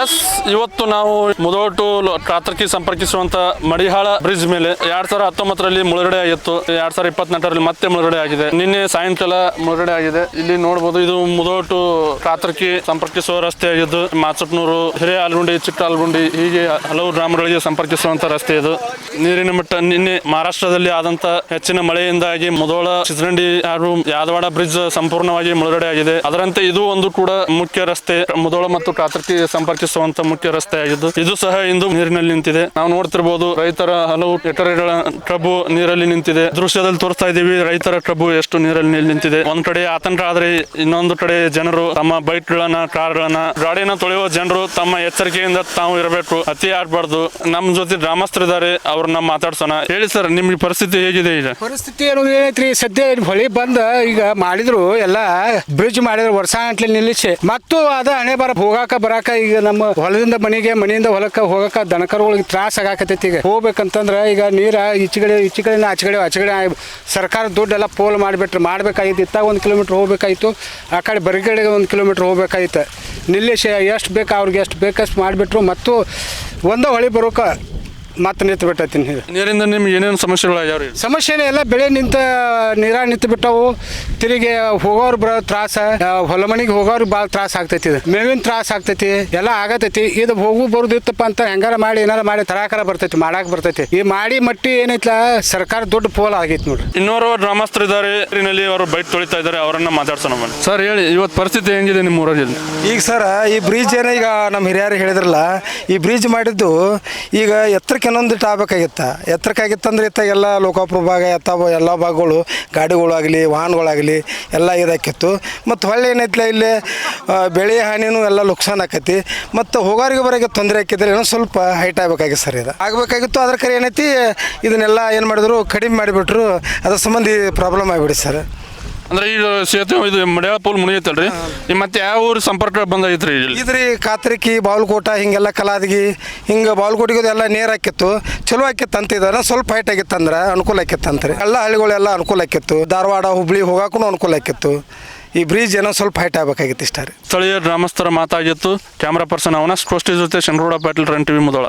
S ಇವತ್ತು ನಾವು ಮುದೋಟು Katarki ಸಂಪರ್ಕಿಸುವಂತ ಮಡಿಹಾಳ bridge ಮೇಲೆ ಎರಡ್ ಸಾವಿರ ಹತ್ತೊಂಬತ್ತರಲ್ಲಿ ಮುಳುಗಡೆ ಆಗಿತ್ತು. ಎರಡ್ ಸಾವಿರ ಇಪ್ಪತ್ನಾಲ್ಕರಲ್ಲಿ ಮತ್ತೆ ಮುಳುಗಡೆ ಆಗಿದೆ. ನಿನ್ನೆ ಸಾಯಂಕಾಲ ಮುಳುಗಡೆ ಆಗಿದೆ. ಇಲ್ಲಿ ನೋಡಬಹುದು ಇದು ಮುದೋಟು ಕಾತರ್ಕಿ ಸಂಪರ್ಕಿಸುವ ರಸ್ತೆ ಆಗಿದ್ದು ಮಾಚಟ್ನೂರು ಹಿರೇ ಆಲ್ಗುಂಡಿ, ಚಿಕ್ಕ ಆಲ್ಗುಂಡಿ, ಹೀಗೆ ಹಲವು ಗ್ರಾಮಗಳಿಗೆ ಸಂಪರ್ಕಿಸುವಂತ ರಸ್ತೆ ಇದು. ನೀರಿನ ಮಟ್ಟ ನಿನ್ನೆ ಮಹಾರಾಷ್ಟ್ರದಲ್ಲಿ ಆದಂತ ಹೆಚ್ಚಿನ ಮಳೆಯಿಂದಾಗಿ ಮುದೋಳ ಚಿತ್ರಂಡಿ ಹಾಗೂ ಯಾದವಾಡ ಬ್ರಿಡ್ಜ್ ಸಂಪೂರ್ಣವಾಗಿ ಮುಳುಗಡೆ ಆಗಿದೆ. ಅದರಂತೆ ಇದು ಒಂದು ಕೂಡ ಮುಖ್ಯ ರಸ್ತೆ. ಮುದೋಳ ಮತ್ತು ಕಾತರ್ಕಿ ಸಂಪರ್ಕಿಸುವಂತ ಮುಖ್ಯ ರಸ್ತೆ ಆಗಿದ್ದು, ಇದು ಸಹ ಇಂದು ನೀರಿನಲ್ಲಿ ನಿಂತಿದೆ. ನಾವು ನೋಡ್ತಿರ್ಬೋದು ರೈತರ ಹಲವು ಎಕರೆಗಳ ಕಬ್ಬು ನೀರಲ್ಲಿ ನಿಂತಿದೆ. ದೃಶ್ಯದಲ್ಲಿ ತೋರಿಸ್ತಾ ಇದೀವಿ ರೈತರ ಕಬ್ಬು ಎಷ್ಟು ನೀರಲ್ಲಿ ನಿಂತಿದೆ. ಒಂದ್ ಕಡೆ ಆತಂಕ ಆದ್ರೆ ಇನ್ನೊಂದು ಕಡೆ ಜನರು ತಮ್ಮ ಬೈಕ್ ಗಳನ್ನ ಕಾರ್ ಗಳನ್ನ ಗಾಡಿನ ತೊಳೆಯುವ ಜನರು ತಮ್ಮ ಎಚ್ಚರಿಕೆಯಿಂದ ತಾವು ಇರಬೇಕು. ಅತಿ ಆಡ್ಬಾರ್ದು ನಮ್ ಜೊತೆ ಗ್ರಾಮಸ್ಥರಿದ್ದಾರೆ, ಅವ್ರನ್ನ ಮಾತಾಡ್ಸೋಣ. ಹೇಳಿ ಸರ್, ನಿಮ್ಗೆ ಪರಿಸ್ಥಿತಿ ಹೇಗಿದೆ ಈಗ? ಪರಿಸ್ಥಿತಿ ಅನ್ನೋದು ಏನೈತ್ರಿ? ಸದ್ಯ ಹೊಳಿ ಬಂದ, ಈಗ ಮಾಡಿದ್ರು, ಎಲ್ಲಾ ಬ್ರಿಡ್ಜ್ ಮಾಡಿದ್ರು, ವರ್ಷ ಗಂಟ್ಲೆ ನಿಲ್ಲಿಸಿ. ಮತ್ತು ಅದ ಹಣೆ ಬರ ಹೋಗಾಕ ಬರಾಕ ಈಗ ನಮ್ಮ ಹೊಲದಿಂದ ಮನೆಗೆ, ಮನೆಯಿಂದ ಹೊಲಕ್ಕೆ ಹೋಗಕ್ಕೆ ದನಕರುಗಳಿಗೆ ತ್ರಾಸ ಆಗಾಕತೈತಿ ಈಗ. ಹೋಗ್ಬೇಕಂತಂದ್ರೆ ಈಗ ನೀರ ಈಚೆಗಡೆ ಈಚೆಗಡೆ ಆಚೆಗಡೆ ಆಚೆಗಡೆ ಸರ್ಕಾರ ದುಡ್ಡೆಲ್ಲ ಪೋಲ್ ಮಾಡಿಬಿಟ್ರೆ ಮಾಡ್ಬೇಕಾಗಿತ್ತು ಇತ್ತಾಗ ಒಂದು ಕಿಲೋಮೀಟ್ರ್ ಹೋಗ್ಬೇಕಾಯ್ತು. ಆ ಕಡೆ ಬರಿಗಡೆಗೆ ಒಂದು ಕಿಲೋಮೀಟ್ರ್ ಹೋಗ್ಬೇಕಾಯ್ತು. ನಿಲ್ಲಿಸಿ, ಎಷ್ಟು ಬೇಕು ಅವ್ರಿಗೆ ಎಷ್ಟು ಬೇಕಷ್ಟು ಮಾಡಿಬಿಟ್ರು. ಮತ್ತು ಒಂದೇ ಹೊಳಿ ಬರೋಕ ಮತ್ತೆ ನಿಂತು ಬಿಟ್ಟೈತಿ ನೀರು ನೀರಿಂದ ನಿಮ್ಗೆ ಏನೇನು ಸಮಸ್ಯೆಗಳಾಗ್ಯಾವ್ರಿ ಸಮಸ್ಯೆನೇ ಎಲ್ಲ ಬೆಳೆ ನಿಂತ ನೀರ ನಿಂತು ಬಿಟ್ಟವು ತಿರುಗಿ ಹೋಗೋರು ಬರೋ ತ್ರಾಸ ಹೊಲ ಮನೆಗೆ ಹೋಗೋರು ಭಾಳ ತ್ರಾಸ ಆಗ್ತೈತಿ ಇದು. ಮೇವಿನ ತ್ರಾಸ ಆಗ್ತೈತಿ ಎಲ್ಲ ಆಗತೈತಿ. ಇದು ಹೋಗು ಬರೋದು ಇತ್ತಪ್ಪ ಅಂತ ಹೆಂಗಾರ ಮಾಡಿ ಏನಾರ ಮಾಡಿ ತರಾಕರ ಬರ್ತೈತಿ ಮಾಡಾಕ ಬರ್ತೈತಿ. ಈ ಮಾಡಿ ಮಟ್ಟಿ ಏನೈತ್ಲ ಸರ್ಕಾರ ದೊಡ್ಡ ಪೋಲ್ ಆಗೈತಿ ನೋಡ್ರಿ. ಇನ್ನೋರ್ವ ಗ್ರಾಮಸ್ಥರಿದ್ದಾರೆ ನೀರಿನಲ್ಲಿ ಅವರು ಬೈಕ್ ತೊಳಿತಾ ಇದ್ದಾರೆ ಅವರನ್ನ ಮಾತಾಡ್ಸೋಣ ಬನ್ನಿ. ಸರ್ ಹೇಳಿ ಇವತ್ತು ಪರಿಸ್ಥಿತಿ ಹೆಂಗಿದೆ ನಿಮ್ಮ ಊರಲ್ಲಿ? ಈಗ ಸರ್ ಈ ಬ್ರಿಡ್ಜ್ ಏನ ಈಗ ನಮ್ಮ ಹಿರಿಯರು ಹೇಳಿದ್ರಲ್ಲ ಈ ಬ್ರಿಡ್ಜ್ ಮಾಡಿದ್ದು ಈಗ ಎತ್ತರಕ್ಕೆ ಇನ್ನೊಂದಿಟ್ಟು ಆಗಬೇಕಾಗಿತ್ತು. ಇತ್ತ ಎಲ್ಲ ಲೋಕಾಪುರ ಭಾಗ, ಎತ್ತ ಎಲ್ಲ ಭಾಗಗಳು, ಗಾಡಿಗಳಾಗಲಿ, ವಾಹನಗಳಾಗಲಿ ಎಲ್ಲ ಇದಾಕಿತ್ತು. ಮತ್ತು ಹೊಳ್ಳಿ ಏನೈತಿಲ್ಲ ಇಲ್ಲಿ ಬೆಳೆ ಹಾನಿನೂ ಎಲ್ಲ ಲುಕ್ಸಾನ್ ಆಕೈತಿ. ಮತ್ತು ಹೋಗೋರಿಗೆ ಬರೋಕೆ ತೊಂದರೆ ಆಕಿದ್ರೆ ಏನೋ ಸ್ವಲ್ಪ ಹೈಟ್ ಆಗ್ಬೇಕಾಗಿತ್ತು ಸರ್ ಇದು. ಆಗಬೇಕಾಗಿತ್ತು ಅದ್ರ ಕರೆ ಏನೈತಿ, ಇದನ್ನೆಲ್ಲ ಏನು ಮಾಡಿದ್ರು, ಕಡಿಮೆ ಮಾಡಿಬಿಟ್ರು, ಅದ್ರ ಸಂಬಂಧಿ ಪ್ರಾಬ್ಲಮ್ ಆಗಿಬಿಡಿ ಸರ್. ಅಂದ್ರೆ ಈಗ ಸೇತುವೆ ಇದು ಮಡ್ಯಾಳ ಪೋಲ್ ಮುಣಿಯತ್ತಲ್ರಿ ಈ ಮತ್ತೆ ಯಾವ ಊರು ಸಂಪರ್ಕ ಬಂದೈತ್ರಿ ಇಲ್ಲಿ ಇದ್ರಿ ಕಾತ್ರಿಕಿ ಬಾವಲಕೋಟ ಹಿಂಗೆಲ್ಲ ಕಲಾದಗಿ ಹಿಂಗೆ ಬಾವಲಕೋಟಿಗೆ ಎಲ್ಲ ನೇರ್ ಹಾಕಿತ್ತು. ಚಲೋ ಆಕಿತ್ತು ಅಂತಿದಾರ ಸ್ವಲ್ಪ ಹೈಟ್ ಆಗಿತ್ತು ಅಂದ್ರೆ ಅನುಕೂಲ ಆಕಿತ್ತು ಅಂತ್ರಿ ಎಲ್ಲ ಹಳ್ಳಿಗಳೆಲ್ಲ ಅನುಕೂಲ ಆಕಿತ್ತು ಧಾರವಾಡ ಹುಬ್ಳಿ ಹೋಗಾಕೂ ಅನುಕೂಲ ಆಕಿತ್ತು ಈ ಬ್ರಿಡ್ಜ್ ಏನೋ ಸ್ವಲ್ಪ ಹೈಟ್ ಆಗಬೇಕಾಗಿತ್ತು ಇಷ್ಟ ರೀ. ಸ್ಥಳೀಯ ಗ್ರಾಮಸ್ಥರ ಮಾತಾಗಿತ್ತು. ಕ್ಯಾಮ್ರಾ ಪರ್ಸನ್ ಅವನ ಸ್ಪಷ್ಟ ಜೊತೆ Chandragowda Patil run TV Mudhol.